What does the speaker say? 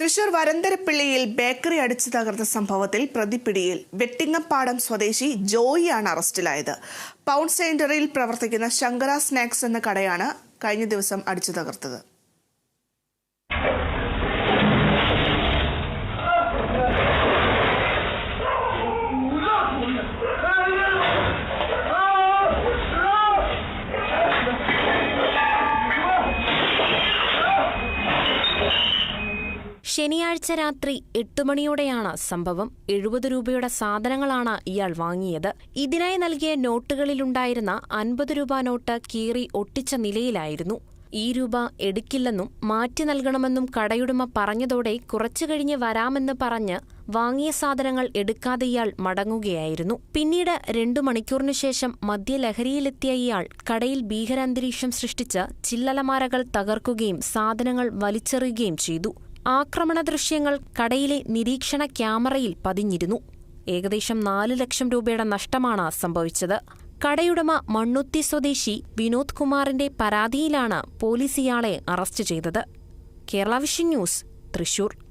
Thrissur വരന്തരപ്പിള്ളിയിൽ bakery അടിച്ചു തകർത്ത സംഭവത്തിൽ പ്രതിപിടിയിൽ വെട്ടിങ്ങപ്പാടം സ്വദേശി ജോയിയാണ് അറസ്റ്റിലായത്. പൗണ്ട് സെന്ററിൽ പ്രവർത്തിക്കുന്ന ശങ്കര സ്നാക്സ് എന്ന കടയാണ് കഴിഞ്ഞ ദിവസം അടിച്ചു തകർത്തത്. ശനിയാഴ്ച രാത്രി എട്ട് മണിയോടെയാണ് സംഭവം. എഴുപത് രൂപയുടെ സാധനങ്ങളാണ് ഇയാൾ വാങ്ങിയത്. ഇതിനായി നൽകിയ നോട്ടുകളിലുണ്ടായിരുന്ന അൻപത് രൂപ നോട്ട് കീറി ഒട്ടിച്ച നിലയിലായിരുന്നു. ഈ രൂപ എടുക്കില്ലെന്നും മാറ്റി നൽകണമെന്നും കടയുടമ പറഞ്ഞതോടെ കുറച്ചു കഴിഞ്ഞ് വരാമെന്ന് പറഞ്ഞ് വാങ്ങിയ സാധനങ്ങൾ എടുക്കാതെ ഇയാൾ മടങ്ങുകയായിരുന്നു. പിന്നീട് രണ്ടു മണിക്കൂറിനു ശേഷം മദ്യലഹരിയിലെത്തിയ ഇയാൾ കടയിൽ ഭീകരാന്തരീക്ഷം സൃഷ്ടിച്ച് ചില്ലലമാരകൾ തകർക്കുകയും സാധനങ്ങൾ വലിച്ചെറിയുകയും ചെയ്തു. ആക്രമണ ദൃശ്യങ്ങൾ കടയിലെ നിരീക്ഷണ ക്യാമറയിൽ പതിഞ്ഞിരുന്നു. ഏകദേശം നാല് ലക്ഷം രൂപയുടെ നഷ്ടമാണ് സംഭവിച്ചത്. കടയുടമ മണ്ണുത്തി സ്വദേശി വിനോദ് കുമാറിന്റെ പരാതിയിലാണ് പോലീസ് ഇയാളെ അറസ്റ്റ് ചെയ്തത്. Kerala vision news Thrissur.